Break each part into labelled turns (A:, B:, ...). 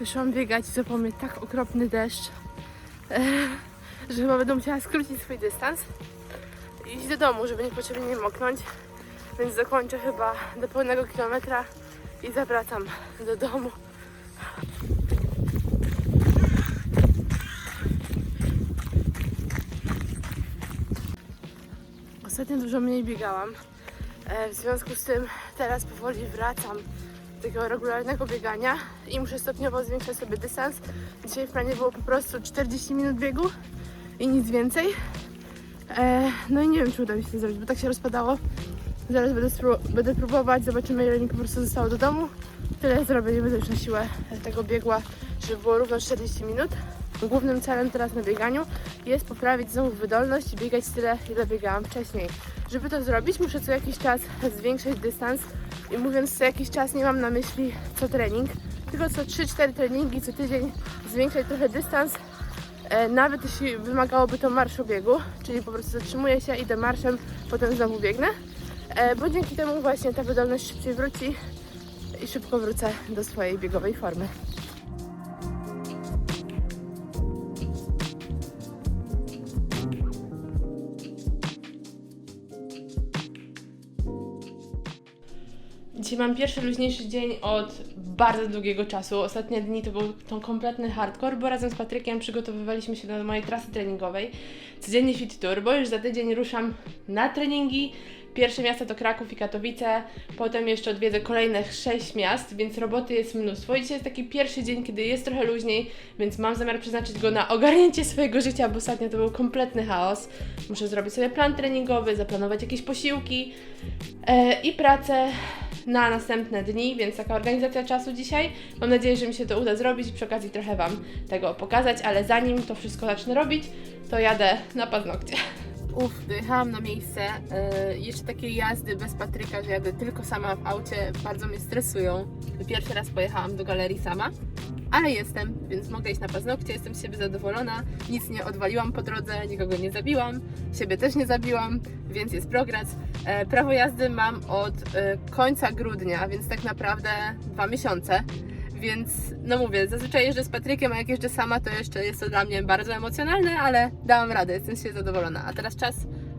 A: Wyszłam biegać i zapał mnie tak okropny deszcz, e, że chyba będę musiała skrócić swój dystans i iść do domu, żeby niepotrzebnie nie moknąć. Więc zakończę chyba do pełnego kilometra i zawracam do domu. Ostatnio dużo mniej biegałam. E, W związku z tym teraz powoli wracam takiego regularnego biegania i muszę stopniowo zwiększać sobie dystans. Dzisiaj w planie było po prostu 40 minut biegu i nic więcej. E, No i nie wiem, czy uda mi się to zrobić, bo tak się rozpadało. Zaraz będę, będę próbować, zobaczymy ile mi po prostu zostało do domu. Tyle zrobię, nie będę już na siłę tego biegła, żeby było równo 40 minut. Głównym celem teraz na bieganiu jest poprawić znowu wydolność i biegać tyle, ile biegałam wcześniej. Żeby to zrobić, muszę co jakiś czas zwiększać dystans i mówiąc co jakiś czas nie mam na myśli co trening, tylko co 3-4 treningi co tydzień zwiększać trochę dystans, e, nawet jeśli wymagałoby to marszu biegu, czyli po prostu zatrzymuję się, idę marszem, potem znowu biegnę, e, bo dzięki temu właśnie ta wydolność szybciej wróci i szybko wrócę do swojej biegowej formy. Dzisiaj mam pierwszy luźniejszy dzień od bardzo długiego czasu. Ostatnie dni to był to kompletny hardcore, bo razem z Patrykiem przygotowywaliśmy się do mojej trasy treningowej. Codziennie Fit Tour, bo już za tydzień ruszam na treningi. Pierwsze miasta to Kraków i Katowice, potem jeszcze odwiedzę kolejnych sześć miast, więc roboty jest mnóstwo. I dzisiaj jest taki pierwszy dzień, kiedy jest trochę luźniej, więc mam zamiar przeznaczyć go na ogarnięcie swojego życia, bo ostatnio to był kompletny chaos. Muszę zrobić sobie plan treningowy, zaplanować jakieś posiłki e, i pracę na następne dni, więc taka organizacja czasu dzisiaj. Mam nadzieję, że mi się to uda zrobić i przy okazji trochę Wam tego pokazać, ale zanim to wszystko zacznę robić, to jadę na paznokcie. Uff, dojechałam na miejsce. Yy, jeszcze takie jazdy bez Patryka, że jadę tylko sama w aucie, bardzo mnie stresują. Pierwszy raz pojechałam do galerii sama, ale jestem, więc mogę iść na paznokcie, jestem z siebie zadowolona. Nic nie odwaliłam po drodze, nikogo nie zabiłam, siebie też nie zabiłam, więc jest progres. E, prawo jazdy mam od e, końca grudnia, więc tak naprawdę dwa miesiące. Więc no mówię, zazwyczaj jeżdżę z Patrykiem, a jak jeżdżę sama, to jeszcze jest to dla mnie bardzo emocjonalne, ale dałam radę, jestem siebie zadowolona. A teraz czas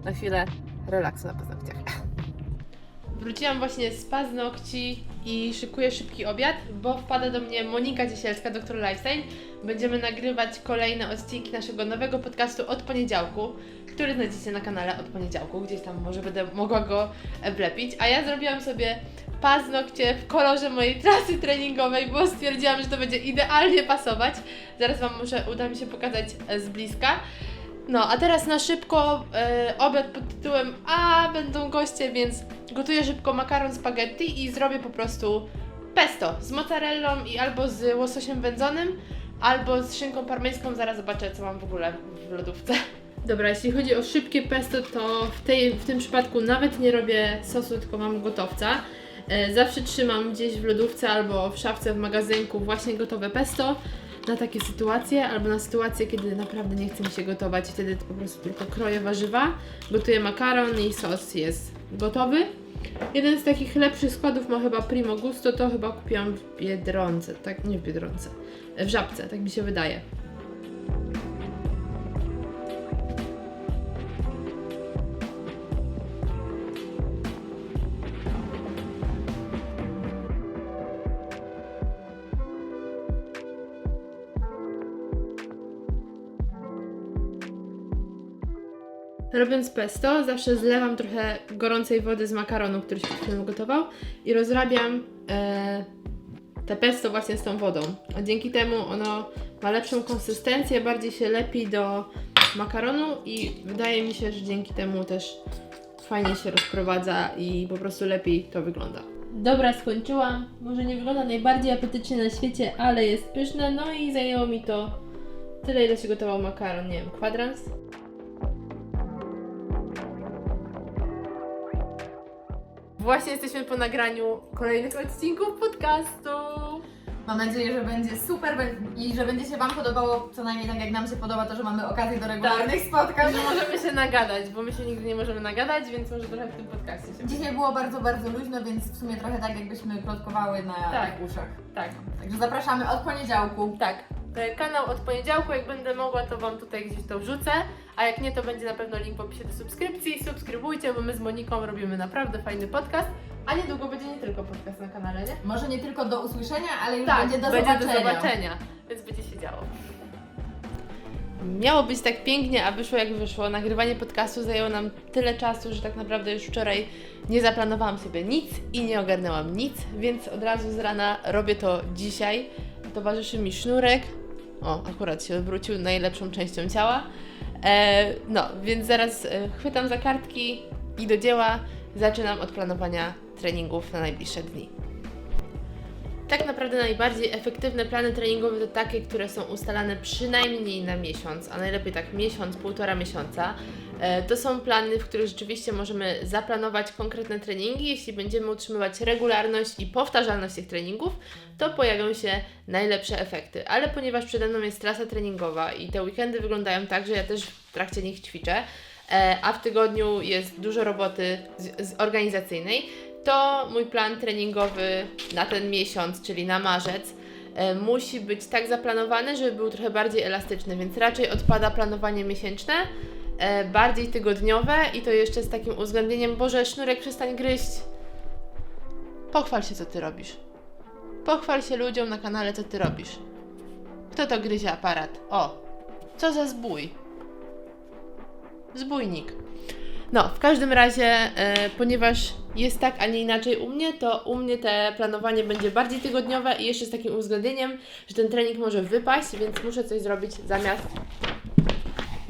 A: na chwilę relaksu na paznokciach. Wróciłam właśnie z paznokci i szykuję szybki obiad, bo wpada do mnie Monika Ciesielska, doktor Lifestyle. Będziemy nagrywać kolejne odcinki naszego nowego podcastu od poniedziałku, który znajdziecie na kanale od poniedziałku. Gdzieś tam może będę mogła go wlepić. A ja zrobiłam sobie paznokcie w kolorze mojej trasy treningowej, bo stwierdziłam, że to będzie idealnie pasować. Zaraz Wam może uda mi się pokazać z bliska. No, a teraz na szybko e, obiad pod tytułem A będą goście, więc gotuję szybko makaron spaghetti i zrobię po prostu pesto z mozzarellą i albo z łososiem wędzonym, albo z szynką parmeńską. Zaraz zobaczę, co mam w ogóle w lodówce. Dobra, jeśli chodzi o szybkie pesto, to w, tej, w tym przypadku nawet nie robię sosu, tylko mam gotowca. E, Zawsze trzymam gdzieś w lodówce albo w szafce w magazynku właśnie gotowe pesto na takie sytuacje, albo na sytuacje, kiedy naprawdę nie chce mi się gotować i wtedy po prostu tylko kroję warzywa, gotuję makaron i sos jest gotowy. Jeden z takich lepszych składów ma chyba Primo Gusto, to chyba kupiłam w Biedronce, tak, nie w Biedronce, w Żabce, tak mi się wydaje. Robiąc pesto, zawsze zlewam trochę gorącej wody z makaronu, który się przed gotował i rozrabiam e, te pesto właśnie z tą wodą. A dzięki temu ono ma lepszą konsystencję, bardziej się lepi do makaronu i wydaje mi się, że dzięki temu też fajnie się rozprowadza i po prostu lepiej to wygląda. Dobra, skończyłam. Może nie wygląda najbardziej apetycznie na świecie, ale jest pyszne. No i zajęło mi to tyle, ile się gotował makaron, nie wiem, kwadrans. Właśnie jesteśmy po nagraniu kolejnych odcinków podcastu.
B: Mam nadzieję, że będzie super i że będzie się Wam podobało, co najmniej tak jak nam się podoba to, że mamy okazję do regularnych spotkań.
A: Że możemy się nagadać, bo my się nigdy nie możemy nagadać, więc może trochę w tym podcaście się
B: Dzisiaj było bardzo, bardzo luźno, więc w sumie trochę tak jakbyśmy plotkowały na
A: Tak.
B: uszach.
A: Tak,
B: Także zapraszamy od poniedziałku.
A: tak. E, Kanał od poniedziałku, jak będę mogła, to Wam tutaj gdzieś to wrzucę, a jak nie, to będzie na pewno link w opisie do subskrypcji. Subskrybujcie, bo my z Moniką robimy naprawdę fajny podcast, a niedługo będzie nie tylko podcast na kanale, nie?
B: Może nie tylko do usłyszenia, ale już
A: Tak,
B: będzie do
A: będzie
B: zobaczenia.
A: do zobaczenia, więc będzie się działo. Miało być tak pięknie, a wyszło jak wyszło. Nagrywanie podcastu zajęło nam tyle czasu, że tak naprawdę już wczoraj nie zaplanowałam sobie nic i nie ogarnęłam nic, więc od razu z rana robię to dzisiaj. Towarzyszy mi sznurek. O, akurat się odwrócił najlepszą częścią ciała. E, no, więc zaraz e, chwytam za kartki i do dzieła. Zaczynam od planowania treningów na najbliższe dni. Tak naprawdę najbardziej efektywne plany treningowe to takie, które są ustalane przynajmniej na miesiąc, a najlepiej tak miesiąc, półtora miesiąca. E, To są plany, w których rzeczywiście możemy zaplanować konkretne treningi. Jeśli będziemy utrzymywać regularność i powtarzalność tych treningów, to pojawią się najlepsze efekty. Ale ponieważ przede mną jest trasa treningowa i te weekendy wyglądają tak, że ja też w trakcie nich ćwiczę, e, a w tygodniu jest dużo roboty organizacyjnej, to mój plan treningowy na ten miesiąc, czyli na marzec, e, musi być tak zaplanowany, żeby był trochę bardziej elastyczny, więc raczej odpada planowanie miesięczne, e, bardziej tygodniowe i to jeszcze z takim uwzględnieniem, Boże, sznurek przestań gryźć. Pochwal się, co ty robisz. Pochwal się ludziom na kanale, co ty robisz. Kto to gryzie aparat? O, co za zbój. Zbójnik. No, w każdym razie, e, ponieważ jest tak, a nie inaczej u mnie, to u mnie te planowanie będzie bardziej tygodniowe i jeszcze z takim uwzględnieniem, że ten trening może wypaść, więc muszę coś zrobić zamiast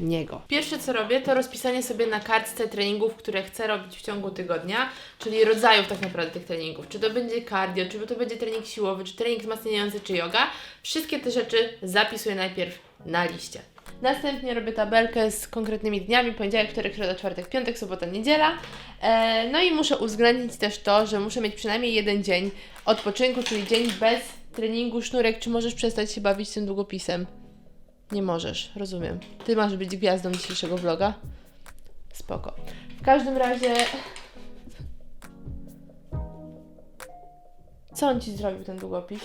A: niego. Pierwsze co robię, to rozpisanie sobie na kartce treningów, które chcę robić w ciągu tygodnia, czyli rodzajów tak naprawdę tych treningów. Czy to będzie cardio, czy to będzie trening siłowy, czy trening wzmacniający, czy yoga. Wszystkie te rzeczy zapisuję najpierw na liście. Następnie robię tabelkę z konkretnymi dniami, poniedziałek, wtorek, środa, czwartek, piątek, sobota, niedziela. E, no i muszę uwzględnić też to, że muszę mieć przynajmniej jeden dzień odpoczynku, czyli dzień bez treningu sznurek. Czy możesz przestać się bawić tym długopisem? Nie możesz, rozumiem. Ty masz być gwiazdą dzisiejszego vloga. Spoko. W każdym razie... Co on Ci zrobił, ten długopis?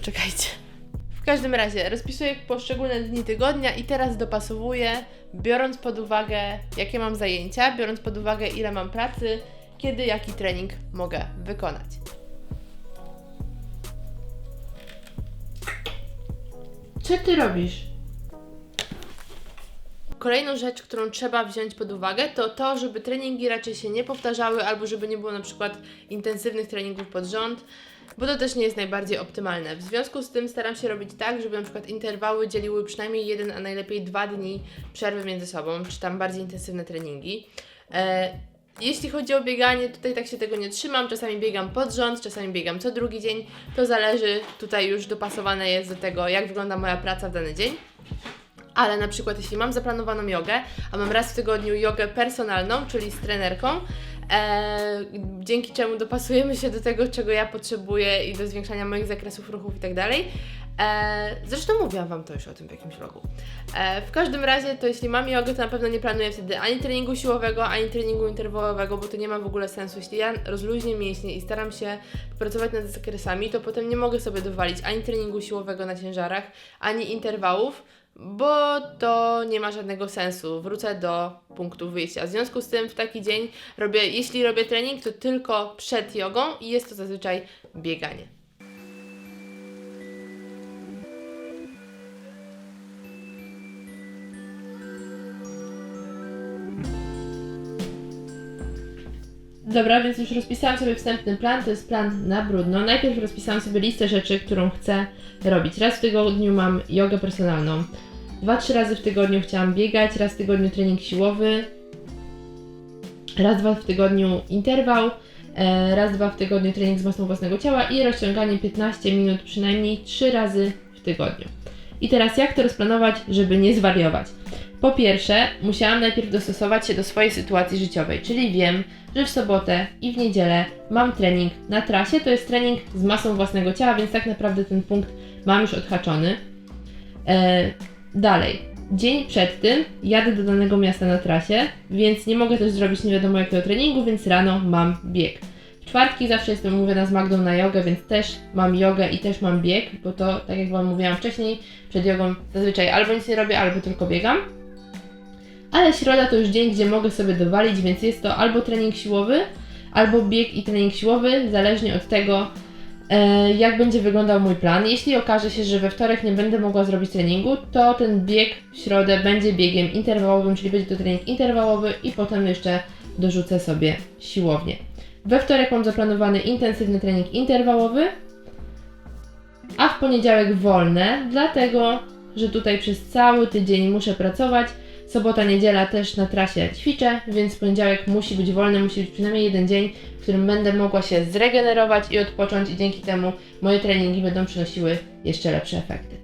A: Poczekajcie. W każdym razie rozpisuję poszczególne dni tygodnia i teraz dopasowuję, biorąc pod uwagę, jakie mam zajęcia, biorąc pod uwagę, ile mam pracy, kiedy jaki trening mogę wykonać. Co ty robisz? Kolejną rzecz, którą trzeba wziąć pod uwagę, to to, żeby treningi raczej się nie powtarzały, albo żeby nie było na przykład intensywnych treningów pod rząd, bo to też nie jest najbardziej optymalne. W związku z tym staram się robić tak, żeby na przykład interwały dzieliły przynajmniej jeden, a najlepiej dwa dni przerwy między sobą, czy tam bardziej intensywne treningi. E, jeśli chodzi o bieganie, tutaj tak się tego nie trzymam. Czasami biegam pod rząd, czasami biegam co drugi dzień. To zależy, tutaj już dopasowane jest do tego, jak wygląda moja praca w dany dzień. Ale na przykład jeśli mam zaplanowaną jogę, a mam raz w tygodniu jogę personalną, czyli z trenerką, e, dzięki czemu dopasujemy się do tego, czego ja potrzebuję i do zwiększania moich zakresów ruchów i tak dalej. E, zresztą mówiłam Wam to już o tym w jakimś vlogu. E, w każdym razie, to jeśli mam jogę, to na pewno nie planuję wtedy ani treningu siłowego, ani treningu interwałowego, bo to nie ma w ogóle sensu. Jeśli ja rozluźnię mięśnie i staram się pracować nad zakresami, to potem nie mogę sobie dowalić ani treningu siłowego na ciężarach, ani interwałów, bo to nie ma żadnego sensu. Wrócę do punktu wyjścia. W związku z tym w taki dzień robię, jeśli robię trening, to tylko przed jogą i jest to zazwyczaj bieganie. Dobra, więc już rozpisałam sobie wstępny plan, to jest plan na brudno. Najpierw rozpisałam sobie listę rzeczy, którą chcę robić. Raz w tygodniu mam jogę personalną. Dwa, trzy razy w tygodniu chciałam biegać, raz w tygodniu trening siłowy, raz, dwa w tygodniu interwał, e, raz, dwa w tygodniu trening z masą własnego ciała i rozciąganie 15 minut przynajmniej trzy razy w tygodniu. I teraz jak to rozplanować, żeby nie zwariować? Po pierwsze, musiałam najpierw dostosować się do swojej sytuacji życiowej, czyli wiem, że w sobotę i w niedzielę mam trening na trasie. To jest trening z masą własnego ciała, więc tak naprawdę ten punkt mam już odhaczony. E, dalej, dzień przed tym jadę do danego miasta na trasie, więc nie mogę też zrobić nie wiadomo jakiego treningu, więc rano mam bieg. W czwartki zawsze jestem umówiona z Magdą na jogę, więc też mam jogę i też mam bieg, bo to, tak jak Wam mówiłam wcześniej, przed jogą zazwyczaj albo nic nie robię, albo tylko biegam. Ale środa to już dzień, gdzie mogę sobie dowalić, więc jest to albo trening siłowy, albo bieg i trening siłowy, zależnie od tego, e, jak będzie wyglądał mój plan. Jeśli okaże się, że we wtorek nie będę mogła zrobić treningu, to ten bieg w środę będzie biegiem interwałowym, czyli będzie to trening interwałowy i potem jeszcze dorzucę sobie siłownię. We wtorek mam zaplanowany intensywny trening interwałowy, a w poniedziałek wolne, dlatego że tutaj przez cały tydzień muszę pracować. Sobota, niedziela też na trasie ćwiczę, więc poniedziałek musi być wolny, musi być przynajmniej jeden dzień, w którym będę mogła się zregenerować i odpocząć i dzięki temu moje treningi będą przynosiły jeszcze lepsze efekty.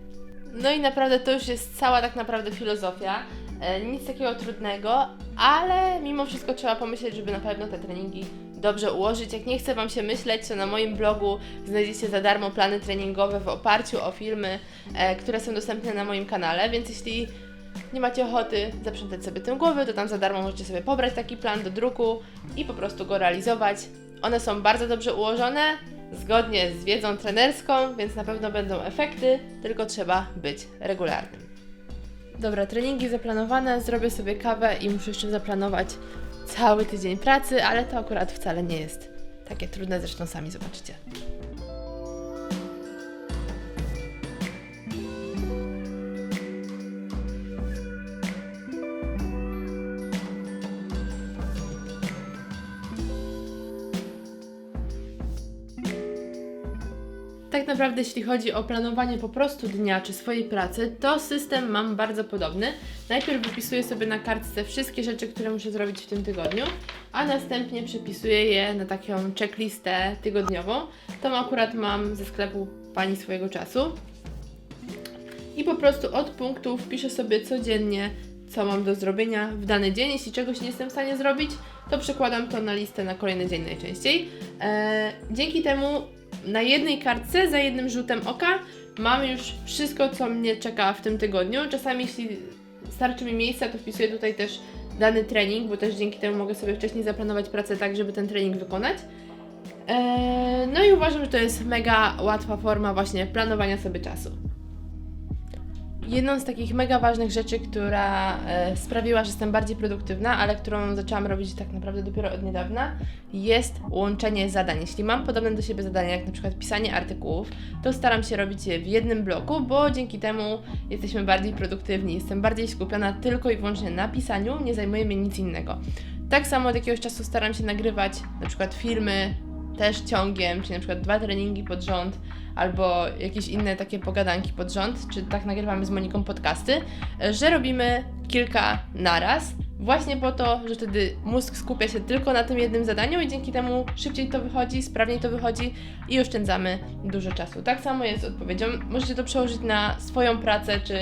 A: No i naprawdę to już jest cała tak naprawdę filozofia. E, nic takiego trudnego, ale mimo wszystko trzeba pomyśleć, żeby na pewno te treningi dobrze ułożyć. Jak nie chce Wam się myśleć, to na moim blogu znajdziecie za darmo plany treningowe w oparciu o filmy, e, które są dostępne na moim kanale, więc jeśli nie macie ochoty zaprzątać sobie tym głowy, to tam za darmo możecie sobie pobrać taki plan do druku i po prostu go realizować. One są bardzo dobrze ułożone, zgodnie z wiedzą trenerską, więc na pewno będą efekty, tylko trzeba być regularnym. Dobra, treningi zaplanowane, zrobię sobie kawę i muszę jeszcze zaplanować cały tydzień pracy, ale to akurat wcale nie jest takie trudne, zresztą sami zobaczycie. Tak naprawdę, jeśli chodzi o planowanie po prostu dnia czy swojej pracy, to system mam bardzo podobny. Najpierw wypisuję sobie na kartce wszystkie rzeczy, które muszę zrobić w tym tygodniu, a następnie przepisuję je na taką checklistę tygodniową. Tą akurat mam ze sklepu pani swojego czasu. I po prostu od punktów piszę sobie codziennie, co mam do zrobienia w dany dzień. Jeśli czegoś nie jestem w stanie zrobić, to przekładam to na listę na kolejny dzień najczęściej. Eee, dzięki temu na jednej kartce, za jednym rzutem oka, mam już wszystko, co mnie czeka w tym tygodniu. Czasami, jeśli starczy mi miejsca, to wpisuję tutaj też dany trening, bo też dzięki temu mogę sobie wcześniej zaplanować pracę tak, żeby ten trening wykonać. Eee, no i uważam, że to jest mega łatwa forma właśnie planowania sobie czasu. Jedną z takich mega ważnych rzeczy, która e, sprawiła, że jestem bardziej produktywna, ale którą zaczęłam robić tak naprawdę dopiero od niedawna, jest łączenie zadań. Jeśli mam podobne do siebie zadania, jak na przykład pisanie artykułów, to staram się robić je w jednym bloku, bo dzięki temu jesteśmy bardziej produktywni. Jestem bardziej skupiona tylko i wyłącznie na pisaniu, nie zajmuje mnie nic innego. Tak samo od jakiegoś czasu staram się nagrywać na przykład filmy też ciągiem, czyli na przykład dwa treningi pod rząd, albo jakieś inne takie pogadanki pod rząd, czy tak nagrywamy z Moniką podcasty, że robimy kilka naraz, właśnie po to, że wtedy mózg skupia się tylko na tym jednym zadaniu i dzięki temu szybciej to wychodzi, sprawniej to wychodzi i oszczędzamy dużo czasu. Tak samo jest z odpowiedzią. Możecie to przełożyć na swoją pracę czy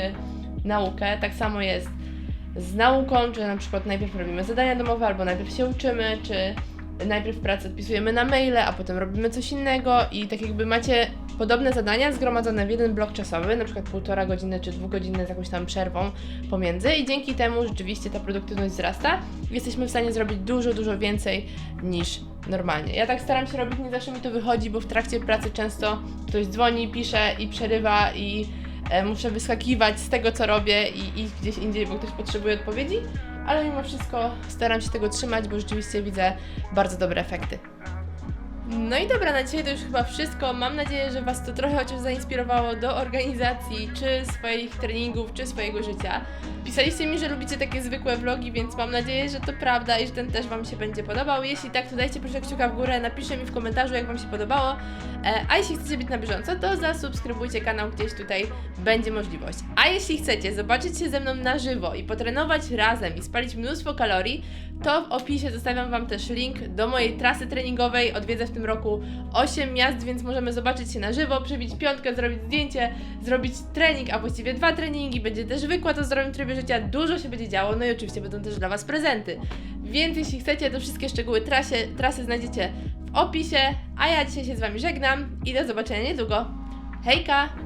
A: naukę. Tak samo jest z nauką, czy na przykład najpierw robimy zadania domowe, albo najpierw się uczymy, czy najpierw pracę odpisujemy na maile, a potem robimy coś innego i tak jakby macie podobne zadania zgromadzone w jeden blok czasowy, na przykład półtora godziny czy dwugodzinne z jakąś tam przerwą pomiędzy i dzięki temu rzeczywiście ta produktywność wzrasta i jesteśmy w stanie zrobić dużo, dużo więcej niż normalnie. Ja tak staram się robić, nie zawsze mi to wychodzi, bo w trakcie pracy często ktoś dzwoni, pisze i przerywa i e, muszę wyskakiwać z tego, co robię i iść gdzieś indziej, bo ktoś potrzebuje odpowiedzi, ale mimo wszystko staram się tego trzymać, bo rzeczywiście widzę bardzo dobre efekty. No i dobra, na dzisiaj to już chyba wszystko. Mam nadzieję, że Was to trochę chociaż zainspirowało do organizacji, czy swoich treningów, czy swojego życia. Pisaliście mi, że lubicie takie zwykłe vlogi, więc mam nadzieję, że to prawda i że ten też Wam się będzie podobał. Jeśli tak, to dajcie proszę kciuka w górę, napiszcie mi w komentarzu, jak Wam się podobało. E, A jeśli chcecie być na bieżąco, to zasubskrybujcie kanał, gdzieś tutaj będzie możliwość. A jeśli chcecie zobaczyć się ze mną na żywo i potrenować razem i spalić mnóstwo kalorii, to w opisie zostawiam Wam też link do mojej trasy treningowej. Odwiedzę w tym roku 8 miast, więc możemy zobaczyć się na żywo, przebić piątkę, zrobić zdjęcie, zrobić trening, a właściwie dwa treningi, będzie też wykład o zdrowym trybie życia, dużo się będzie działo, no i oczywiście będą też dla Was prezenty. Więc jeśli chcecie, to wszystkie szczegóły trasie, trasy znajdziecie w opisie, a ja dzisiaj się z Wami żegnam i do zobaczenia niedługo. Hejka!